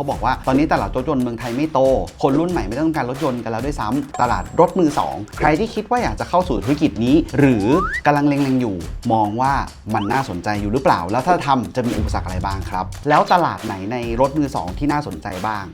เขาบอกว่า ตอนนี้ตลาดรถยนต์เมืองไทยไม่โต คนรุ่นใหม่ไม่ต้องการรถยนต์กันแล้วด้วยซ้ำตลาดรถมือสองใครที่คิดว่าอยากจะเข้าสู่ธุรกิจนี้ หรือกำลังเล็งๆอยู่ มองว่ามันน่าสนใจอยู่หรือเปล่า แล้วถ้าทำจะมีอุปสรรคอะไรบ้างครับ แล้วตลาดไหนในรถมือสองที่น่าสนใจบ้าง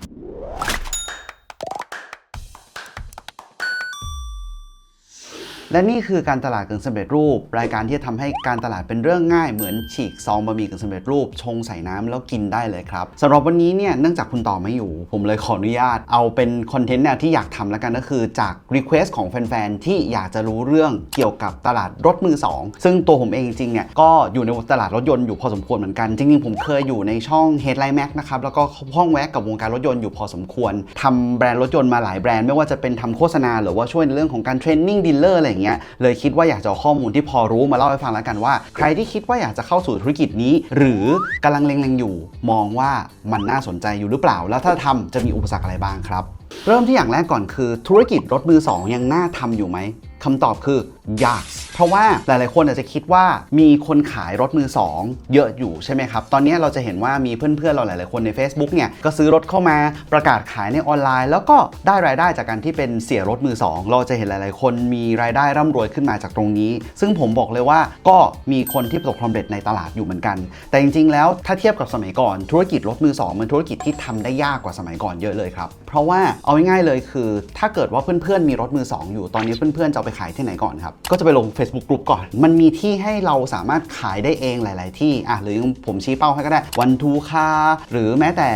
และนี่คือการตลาดกึ่งสำเร็จรูป รายการที่จะทำให้การตลาดเป็นเรื่องง่ายเหมือนฉีกซองบะหมี่กึ่งสำเร็จรูป ชงใส่น้ำแล้วกินได้เลยครับสำหรับวันนี้เนี่ยเนื่องจากคุณต่อไม่อยู่ ผมเลยขออนุญาต เอาเป็นคอนเทนต์แนวที่อยากทำแล้วกันก็คือจากรีเควสของแฟนๆที่อยากจะรู้เรื่องเกี่ยวกับตลาดรถมือสองซึ่งตัวผมเองจริงๆเนี่ยก็อยู่ในตลาดรถยนต์อยู่พอสมควรเหมือนกันจริงๆผมเคยอยู่ในช่อง Headline Max นะครับแล้วก็ห้องแวะกับวงการรถยนต์อยู่พอสมควรทำแบรนด์รถยนต์มาหลายแบรนด์ไม่ว่าจะเป็นทำโฆษณาหรือว่าช่วยในเรื่องของการเทรนนิ่งดีลเลอร์อะไรเงี้ยเลยคิดว่าอยากจะเอาข้อมูลที่พอรู้มาเล่าให้ฟังแล้วกันว่า ใครที่คิดว่าอยากจะเข้าสู่ธุรกิจนี้ หรือกำลังเล็งๆอยู่ มองว่ามันน่าสนใจอยู่หรือเปล่า แล้วถ้าทำจะมีอุปสรรคอะไรบ้างครับ เริ่มที่อย่างแรกก่อนคือ ธุรกิจรถมือสองยังน่าทำอยู่ไหมคำตอบคือยาก เพราะว่าหลาย ๆ คนอาจจะคิดว่ามีคนขายรถมือสองเยอะอยู่ใช่ไหมครับ ตอนนี้เราจะเห็นว่ามีเพื่อน ๆ เราหลาย ๆ คนใน Facebook เนี่ยก็ซื้อรถเข้ามาประกาศขายในออนไลน์ แล้วก็ได้รายได้จากการที่เป็นเสียรถมือสองเราจะเห็นหลาย ๆ คนมีรายได้ร่ำรวยขึ้นมาจากตรงนี้ ซึ่งผมบอกเลยว่าก็มีคนที่ประสบความสำเร็จในตลาดอยู่เหมือนกัน แต่จริง ๆ แล้วถ้าเทียบกับสมัยก่อนธุรกิจรถมือสองมันธุรกิจที่ทำได้ยากกว่าสมัยก่อนเยอะเลยครับ เพราะว่าเอาง่ายๆเลยคือ ถ้าเกิดว่าเพื่อน ๆ มีรถมือสองอยู่ตอนนี้เพื่อน ๆ จะไปขายที่ไหนก่อนครับก็จะไปลง f a ลุ่มก่อน มันมีที่ให้เราสามารถขายได้เองหลาย ๆ ที่อะหรือผมชี้เป้าให้ก็ได้วันทูคาหรือแม้แต่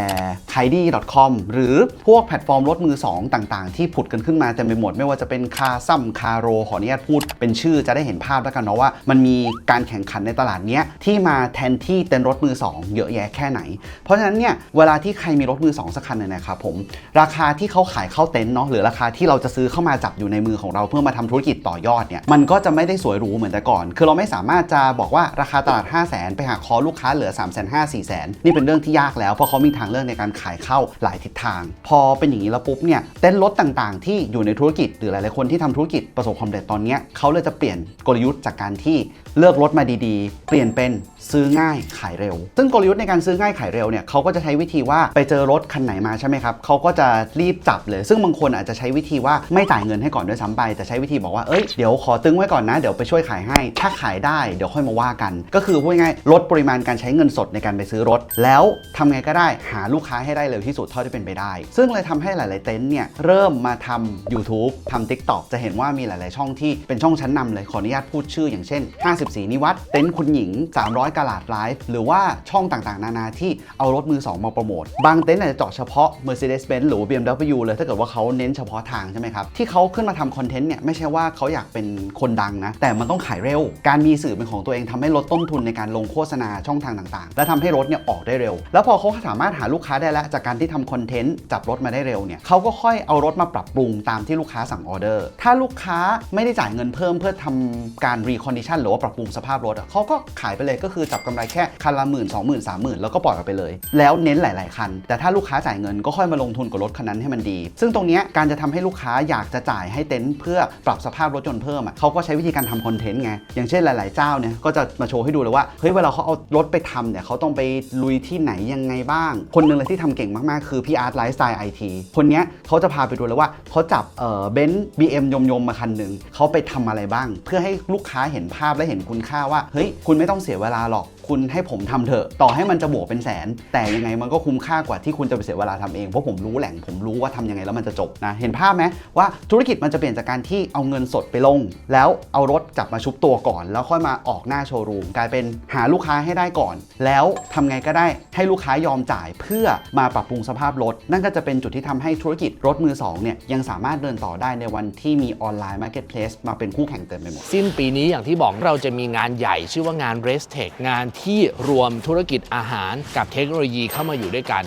k a i d i com หรือพวกแพลตฟอร์มรถมือ 2 ต่าง ๆ ที่ผุดกันขึ้นมาเต็มไปหมด ไม่ว่าจะเป็นคาซัมคาโรขออนุญาตพูด เป็นชื่อจะได้เห็นภาพแล้วกันเนาะว่า มันมีการแข่งขันในตลาดนี้ที่มาแทนที่เต็นท์รถมือ 2 เยอะแยะแค่ไหน เพราะฉะนั้นเนี่ยเวลาที่ใครมีรถมือ 2 สักคันเนี่ยนะครับผมราคาที่เขาขายเข้าเต็นท์เนาะหรือราคาที่เราจะซื้อเข้ามาจับอยู่ในมือของเราเพื่อมาทำธุรกิจต่อยอดเนี่ยมันก็จะไม่ได้สวยหรูเหมือนแต่ก่อน คือเราไม่สามารถจะบอกว่าราคาตลาด 5 0 0 0 0นไปหาคอลูกค้าเหลือ 3 5 0 0 0 0 4 0 0 0นี่เป็นเรื่องที่ยากแล้ว เพราะเขามีทางเลือกในการขายเข้าหลายทิศทาง พอเป็นอย่างนี้แล้วปุ๊บเนี่ยเต้นรถต่างๆ ที่อยู่ในธุรกิจหรือหลายๆคนที่ทำธุรกิจประสบความสำเร็จตอนนี้เขาเลยจะเปลี่ยนกลยุทธ์จากการที่เลือกรถมาดีๆ เปลี่ยนเป็นซื้อง่ายขายเร็ว ซึ่งกลยุทธ์ในการซื้อง่ายขายเร็วเนี่ยเขาก็จะใช้วิธีว่าไปเจอรถคันไหนมาใช่ไหมครับเขาก็จะรีบจับเลย ซึ่งบางคนอาจจะใช้วิธีว่าไม่จ่ายเงินให้ก่อนด้วยซ้ำไปแต่ใช้วิธีบอกว่าเอ้ยเดี๋ยวขอตึงไว้ก่อนนะเดี๋ยวี๋ยวไปช่วยขายให้ ถ้าขายได้เดี๋ยวค่อยมาว่ากัน ก็คือพูดง่ายๆลดปริมาณการใช้เงินสดในการไปซื้อรถ แล้วทำไงก็ได้หาลูกค้าให้ได้เร็วที่สุดเท่าที่เป็นไปได้ ซึ่งเลยทำให้หลาย ๆ เต็นท์เนี่ยเริ่มมาทำ YouTube ทำ TikTok จะเห็นว่ามีหลาย ๆ ช่องที่เป็นช่องชั้นนำเลยขออนุญาตพูดชื่อ อย่างเช่น 54 นิวัตเต็นท์คุณหญิง 300กะลาดไลฟ์หรือว่าช่องต่าง ๆ นานาที่เอารถมือ 2 มาโปรโมทบางเต็นท์อาจจะเจาะเฉพาะ Mercedes-Benz หรือ BMW เลยถ้าเกิดว่าเขาเน้นเฉพาะทางใช่ไหมครับที่เขาขึ้นมาทำคอนเทนต์เนี่ยไม่ใช่ว่าเขาอยากเป็นคนดังนะแต่มันต้องขายเร็ว การมีสื่อเป็นของตัวเองทำให้ลดต้นทุนในการลงโฆษณาช่องทางต่างๆ และทำให้รถเนี่ยออกได้เร็ว แล้วพอเขาสามารถหาลูกค้าได้แล้วจากการที่ทำคอนเทนต์จับรถมาได้เร็วเนี่ยเขาก็ค่อยเอารถมาปรับปรุงตามที่ลูกค้าสั่งออเดอร์ ถ้าลูกค้าไม่ได้จ่ายเงินเพิ่มเพื่อทำการรีคอนดิชันหรือว่าปรับปรุงสภาพรถเขาก็ขายไปเลยก็คือจับกำไรแค่คันละหมื่นสองหมื่นสามหมื่นแล้วก็ปล่อยออกไปเลย แล้วเน้นหลาย ๆ คัน แต่ถ้าลูกค้าจ่ายเงินก็ค่อยมาลงทุนกับรถคันนั้นให้มันดี ซึ่งตรงนี้การจะทำให้ลูกค้าอยากจะจ่ายให้เต็นท์เพื่อปรับสภาพรถยนต์เพิ่มเขาก็ใช้วิธีการการทำคอนเทนต์ไง อย่างเช่นหลาย ๆ เจ้าเนี่ยก็จะมาโชว์ให้ดูเลยว่า เฮ้ยเวลาเขาเอารถไปทำเนี่ยเขาต้องไปลุยที่ไหนยังไงบ้าง คนหนึ่งเลยที่ทำเก่งมาก ๆ คือพี่อาร์ตไลฟ์สไตล์ไอทีคนเนี้ยเขาจะพาไปดูเลยว่าเขาจับเอ่อเบนซ์บีเอ็มยมยมมาคันหนึ่งเขาไปทำอะไรบ้าง เพื่อให้ลูกค้าเห็นภาพและเห็นคุณค่าว่าเฮ้ยคุณไม่ต้องเสียเวลาหรอก คุณให้ผมทำเถอะ ต่อให้มันจะบวกเป็นแสน แต่ยังไงมันก็คุ้มค่ากว่าที่คุณจะไปเสียเวลาทำเอง เพราะผมรู้แหล่งผมรู้ว่าทำยังไงแล้วมันจะจบนะ เห็นภาพไหมว่าธุรกิจมันจะเปลี่ยนจากการที่เอาเงินสดไปลง แล้วเอารถจับมาชุบตัวก่อน แล้วค่อยมาออกหน้าโชว์รูมกลายเป็นหาลูกค้าให้ได้ก่อน แล้วทำไงก็ได้ให้ลูกค้ายอมจ่ายเพื่อมาปรับปรุงสภาพรถ นั่นก็จะเป็นจุดที่ทำให้ธุรกิจรถมือสองเนี่ยยังสามารถเดินต่อได้ในวันที่มีออนไลน์มาร์เก็ตเพลสมาเป็นคู่แข่งเต็มไปหมดสิ้นปีนี้อย่างที่บอกเราจะมีงานใหญ่ชื่อว่างาน r e s t e c h งานที่รวมธุรกิจอาหารกับเทคโนโลยีเข้ามาอยู่ด้วยกัน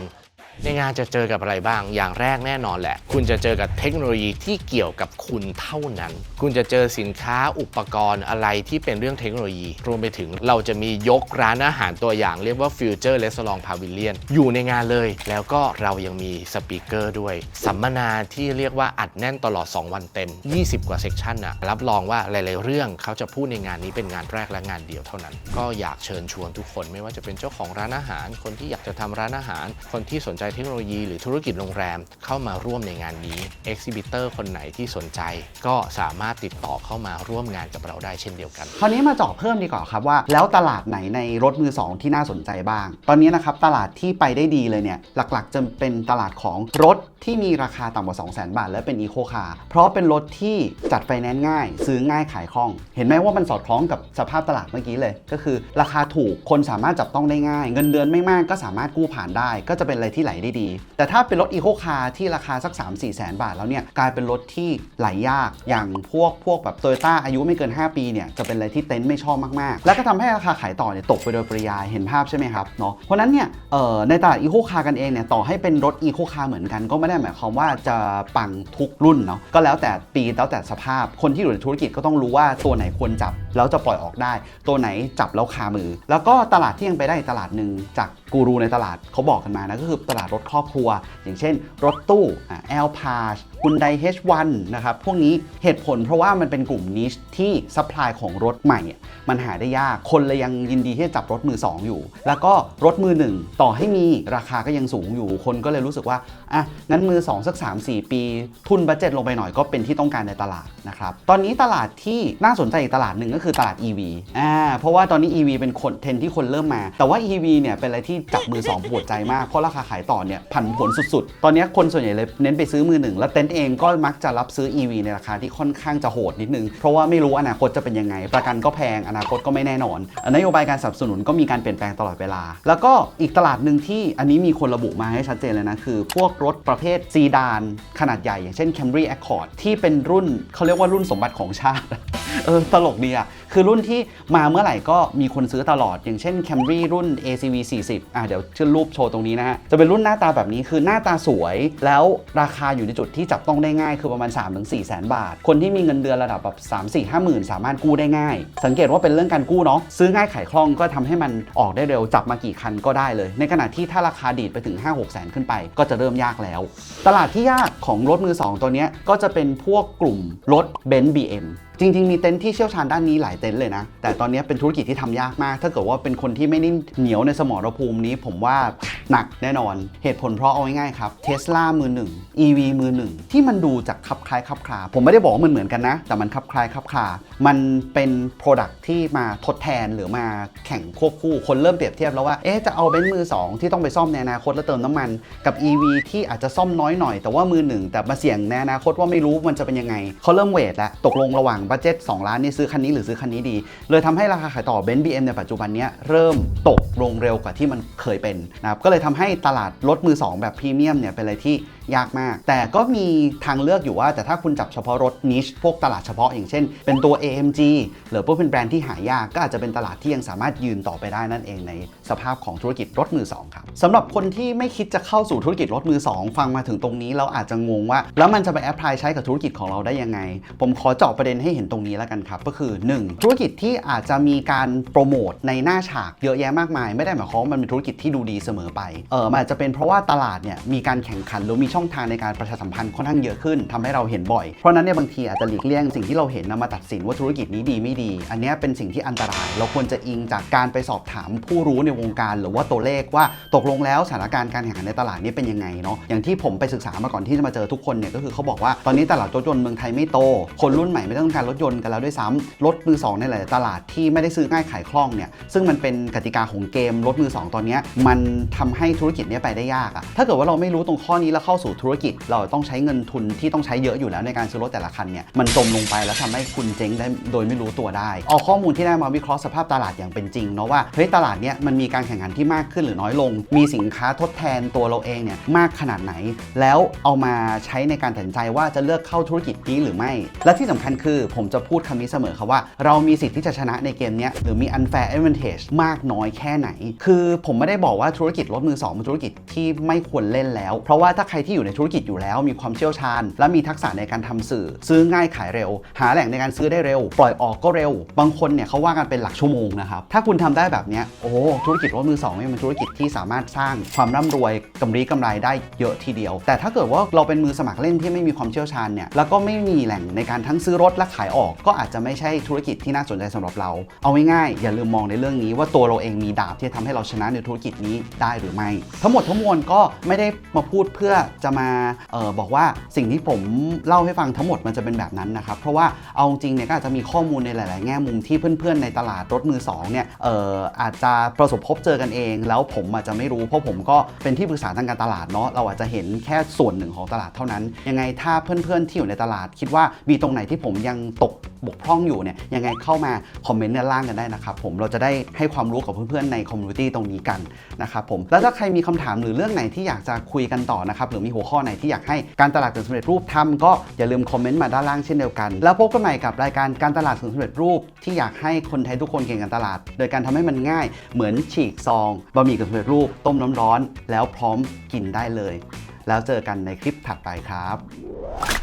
ในงานจะเจอกับอะไรบ้าง อย่างแรกแน่นอนแหละ คุณจะเจอกับเทคโนโลยีที่เกี่ยวกับคุณเท่านั้น คุณจะเจอสินค้าอุปกรณ์อะไรที่เป็นเรื่องเทคโนโลยี รวมไปถึงเราจะมียกร้านอาหารตัวอย่างเรียกว่า Future Restaurant Pavilion อยู่ในงานเลย แล้วก็เรายังมีสปีกเกอร์ด้วย สัมมนาที่เรียกว่าอัดแน่นตลอด 2 วันเต็ม 20 กว่าเซกชันอะรับรองว่าหลาย ๆ เรื่องเขาจะพูดในงานนี้เป็นงานแรกและงานเดียวเท่านั้น ก็อยากเชิญชวนทุกคนไม่ว่าจะเป็นเจ้าของร้านอาหาร คนที่อยากจะทำร้านอาหาร คนที่สนใจใจเทคโนโลยีหรือธุรกิจโรงแรมเข้ามาร่วมในงานนี้ Exhibitor คนไหนที่สนใจ ก็สามารถติดต่อเข้ามาร่วมงานกับเราได้เช่นเดียวกัน คราวนี้มาเจาะเพิ่มดีกว่าครับว่า แล้วตลาดไหนในรถมือ 2 ที่น่าสนใจบ้าง ตอนนี้นะครับตลาดที่ไปได้ดีเลยเนี่ยหลักๆจะเป็นตลาดของรถที่มีราคาต่ำกว่า 2 0 0 0 0 0 บาท และเป็นอีโคคาร์เพราะเป็นรถที่จัดไฟแนนซ์ง่าย ซื้อง่ายขายคล่อง เห็นไหมว่ามันสอดคล้องกับสภาพตลาดเมื่อกี้เลย ก็คือ ราคาถูกคนสามารถจับต้องได้ง่าย เงินเดือนไม่มากก็สามารถกู้ผ่านได้ ก็จะเป็นอะไรที่หลาได้ดี แต่ถ้าเป็นรถอีโคคาร์ที่ราคาสัก 3 4แสนบาทแล้วเนี่ยกลายเป็นรถที่ไหลยากอย่างพวกพวกแบบโตโยต้าอายุไม่เกิน 5 ปีเนี่ยจะเป็นอะไรที่เต็นท์ไม่ชอบมากๆ แล้วก็ทำให้ราคาขายต่อเนี่ยตกไปโดยปริยายเห็นภาพใช่ไหมครับเนาะเพราะนั้นเนี่ยในตลาดอีโคคาร์กันเองเนี่ยต่อให้เป็นรถอีโคคาร์เหมือนกันก็ไม่ได้หมายความว่าจะปังทุกรุ่นเนาะก็แล้วแต่ปีแล้วแต่สภาพคนที่อยู่ในธุรกิจก็ต้องรู้ว่าตัวไหนควรจับแล้วจะปล่อยออกได้ ตัวไหนจับแล้วคามือ แล้วก็ตลาดที่ยังไปได้ตลาดหนึ่งจากกูรูในตลาดเขาบอกกันมานะก็คือตลาดรถครอบครัว อย่างเช่น รถตู้แอลพาช ฮุนได H1 นะครับ พวกนี้เหตุผลเพราะว่ามันเป็นกลุ่มนิชที่ซัพพลายของรถใหม่ มันหาได้ยาก คนเลยยังยินดีที่จะจับรถมือ 2 อยู่ แล้วก็รถมือ 1 ต่อให้มีราคาก็ยังสูงอยู่ คนก็เลยรู้สึกว่า อะ งั้นมือ 2 สัก 3-4 ปี ทุนบัตเจ็ตลงไปหน่อยก็เป็นที่ต้องการในตลาดนะครับ ตอนนี้ตลาดที่น่าสนใจอีกตลาดหนึ่งก็คือตลาด EV อ่า เพราะว่าตอนนี้ EV เป็นคนเทรนที่คนเริ่มมา แต่ว่า EV เนี่ยเป็นอะไรที่จับมือ2ปวดใจมาก เพราะราคาขายต่อเนี่ยผันผวนสุดๆ ตอนนี้คนส่วนใหญ่เลยเน้นไปซื้อมือหนึ่งแล้วเต็นเองก็มักจะรับซื้อ EV ในราคาที่ค่อนข้างจะโหดนิดนึง เพราะว่าไม่รู้อนาคตจะเป็นยังไง ประกันก็แพง อนาคตก็ไม่แน่นอน นโยบายการสนับสนุนก็มีการเปลี่ยนแปลงตลอดเวลา แล้วก็อีกตลาดหนึ่งที่อันนี้มีคนระบุมาให้ชัดเจนเลยนะ คือพวกรถประเภทซีดานขนาดใหญ่อย่างเช่น Camry Accord ที่เป็นรุ่นเขาเรียกว่ารุ่นสมบัติของชาติ เออตลกดีอะ คือรุ่นที่มาเมื่อไหร่ก็มีคนซื้อตลอด อย่างเช่น Camry รุ่น ACV 40อะเดี๋ยวขึ้นรูปโชว์ตรงนี้นะฮะ จะเป็นรุ่นหน้าตาแบบนี้คือหน้าตาสวย แล้วราคาอยู่ในจุดที่จับต้องได้ง่ายคือประมาณ 3-4แสนบาท คนที่มีเงินเดือนระดับแบบ3 4 5หมื่นสามารถกู้ได้ง่าย สังเกตว่าเป็นเรื่องการกู้เนาะซื้อง่ายขายคล่องก็ทำให้มันออกได้เร็วจับมากี่คันก็ได้เลย ในขณะที่ถ้าราคาดีดไปถึง 5-6แสนขึ้นไป ก็จะเริ่มยากแล้ว ตลาดที่ยากของรถมือสองตัวนี้ก็จะเป็นพวกกลุ่มรถเบนซ์บีเอ็มจริง ๆ มีเต็นท์ที่เชี่ยวชาญด้านนี้หลายเต็นท์เลยนะ แต่ตอนนี้เป็นธุรกิจที่ทำยากมาก ถ้าเกิดว่าเป็นคนที่ไม่ได้เหนียวในสมรภูมินี้ ผมว่าหนักแน่นอน เหตุผลเพราะเอาง่ายๆครับเทสลามือหนึ่ง EV มือหนึ่งที่มันดูจากคับคล้ายคับคลาผมไม่ได้บอกว่ามันเหมือนกันนะ แต่มันคับคล้ายคับคลามันเป็น Product ที่มาทดแทนหรือมาแข่งควบคู่คนเริ่มเปรียบเทียบแล้วว่าเอ๊ะจะเอาเบนซ์มือ 2 ที่ต้องไปซ่อมในอนาคตแล้วเติมน้ำมัน กับ EV ที่อาจจะซ่อมน้อยหน่อยแต่ว่ามือหนึ่งแต่มาเสี่ยงในอนาคตว่าไม่รู้มันจะเป็นยังไงเขาเริ่มเวทแล้วตกลงระหว่างบัตเจ็ต2ล้านนี่ซื้อคันนี้หรือซื้อคันนี้ดี เลยทำให้ราคาขายต่อเบนซ์บีเอ็มในปัจจุบันนี้เริ่มตกลงเร็วกว่าที่มันเคยเป็นนะครับก็เลยทำให้ตลาดรถมือ 2 แบบพรีเมียมเนี่ยเป็นอะไรที่ยากมาก แต่ก็มีทางเลือกอยู่ว่า แต่ถ้าคุณจับเฉพาะรถนิชพวกตลาดเฉพาะอย่างเช่น เป็นตัว AMG หรือพวกเป็นแบรนด์ที่หายากก็อาจจะเป็นตลาดที่ยังสามารถยืนต่อไปได้นั่นเองในสภาพของธุรกิจรถมือสองครับสำหรับคนที่ไม่คิดจะเข้าสู่ธุรกิจรถมือสองฟังมาถึงตรงนี้เราอาจจะงงว่า แล้วมันจะไปแอพพลายใช้กับธุรกิจของเราได้ยังไง ผมขอเจาะประเด็นให้เห็นตรงนี้แล้วกันครับ ก็คือ 1. ธุรกิจที่อาจจะมีการโปรโมทในหน้าฉากเยอะแยะมากมาย ไม่ได้หมายความว่ามันเป็นธุรกิจที่ดูดีเสมอไปเออมันอาจจะเป็นเพราะว่าตลาดเนี่ยมีการแข่งขันหรือมีช่องทางในการประชาสัมพันธ์ค่อนข้างเยอะขึ้นทำให้เราเห็นบ่อย เพราะนั้นเนี่ยบางทีอาจจะหลีกเลี่ยงสิ่งที่เราเห็นนำมาตัดสินว่าธุรกิจนี้ดีไม่ดี อันนี้เป็นสิ่งที่อันตราย เราควรจะอิงจากการไปสอบถามผู้รู้ในวงการ หรือว่าตัวเลขว่าตกลงแล้วสถานการณ์การแข่งขันในตลาดนี้เป็นยังไงเนาะอย่างที่ผมไปศึกษามาก่อนที่จะมาเจอทุกคนเนี่ยก็คือเขาบอกว่าตอนนี้ตลาดรถยนต์เมืองไทยไม่โต คนรุ่นใหม่ไม่ต้องการรถยนต์กันแล้วด้วยซ้ำรถมือสองในหลายตลาดที่ไม่ได้ซื้อง่ายขายคล่องเนี่ยซึ่งมันเป็นกติกาของเกมรถมือสองตอนนี้มันทำให้ธุรกิจนี้ไปได้ยากอะถ้าเกิดว่าเราไม่รู้ตรงข้อนี้แล้วเข้าสู่ธุรกิจ เราต้องใช้เงินทุนที่ต้องใช้เยอะอยู่แล้วในการซื้อรถแต่ละคันเนี่ยมันจมลงไปแล้วทำให้คุณเจ๊งได้โดยไม่รู้ตัวได้ เอาข้อมูลที่ได้มาวิเคราะห์สภาพตลาดอย่างเป็นจริงเนาะว่าเฮ้ยตลาดเนี้ยมันมีการแข่งขันที่มากขึ้นหรือน้อยลง มีสินค้าทดแทนตัวเราเองเนี่ยมากขนาดไหน แล้วเอามาใช้ในการตัดสินใจว่าจะเลือกเข้าธุรกิจนี้หรือไม่ และที่สำคัญคือ ผมจะพูดคำนี้เสมอครับว่า เรามีสิทธิ์ที่จะชนะในเกมเนี้ยหรือมี unfair advantage มากน้อยแค่ไหน คือผมไม่ได้บอกว่าธุรกิจรถมือสองเป็นธุรกิจที่ไม่ควรเล่นแล้ว เพราะว่าถ้าใครที่ที่อยู่ในธุรกิจอยู่แล้ว มีความเชี่ยวชาญ และมีทักษะในการทำสื่อ ซื้อง่ายขายเร็ว หาแหล่งในการซื้อได้เร็ว ปล่อยออกก็เร็ว บางคนเนี่ยเขาว่ากันเป็นหลักชั่วโมงนะครับถ้าคุณทำได้แบบเนี้ยโอ้ธุรกิจรถมือสองเป็นธุรกิจที่สามารถสร้างความร่ำรวยกำไรกำไรได้เยอะทีเดียว แต่ถ้าเกิดว่าเราเป็นมือสมัครเล่นที่ไม่มีความเชี่ยวชาญเนี่ยแล้วก็ไม่มีแหล่งในการทั้งซื้อรถและขายออก ก็อาจจะไม่ใช่ธุรกิจที่น่าสนใจสำหรับเรา เอาง่ายๆอย่าลืมมองในเรื่องนี้ว่าตัวเราเองมีดาบที่จะทำให้เราชนะในธุรกิจนี้ได้หรือไม่ ทั้งหมดทั้งมวลก็ไม่ได้มาพูดเพื่อจะมาออบอกว่าสิ่งที่ผมเล่าให้ฟังทั้งหมดมันจะเป็นแบบนั้นนะครับ เพราะว่าเอาจริงเนี่ยก็อาจจะมีข้อมูลในหลาย ๆ แง่มุมที่เพื่อน ๆ ในตลาดรถมือสองเนี่ยอออาจจะประสบพบเจอกันเอง แล้วผมอาจจะไม่รู้เพราะผมก็เป็นที่ปรึกษาทางการตลาดเนาะเราอาจจะเห็นแค่ส่วนหนึ่งของตลาดเท่านั้น ยังไงถ้าเพื่อน ๆ ที่อยู่ในตลาดคิดว่ามีตรงไหนที่ผมยังตกบกพร่องอยู่เนี่ยยังไงเข้ามาคอมเมนต์ด้านล่างกันได้นะครับผมเราจะได้ให้ความรู้กับเพื่อน ๆ ในคอมมูนิตี้ตรงนี้กันนะครับผมแล้วถ้าใครมีคำถามหรือเรื่องไหนที่อยากจะคุยกันต่อนะครับหรือมีหัวข้อไหนที่อยากให้การตลาดกึ่งสำเร็จรูปทำก็อย่าลืมคอมเมนต์มาด้านล่างเช่นเดียวกัน แล้วพบกันใหม่กับรายการการตลาดกึ่งสำเร็จรูป ที่อยากให้คนไทยทุกคนเก่งการตลาด โดยการทำให้มันง่ายเหมือนฉีกซองบะหมี่กึ่งสำเร็จรูป ต้มน้ำร้อน แล้วพร้อมกินได้เลย แล้วเจอกันในคลิปถัดไปครับ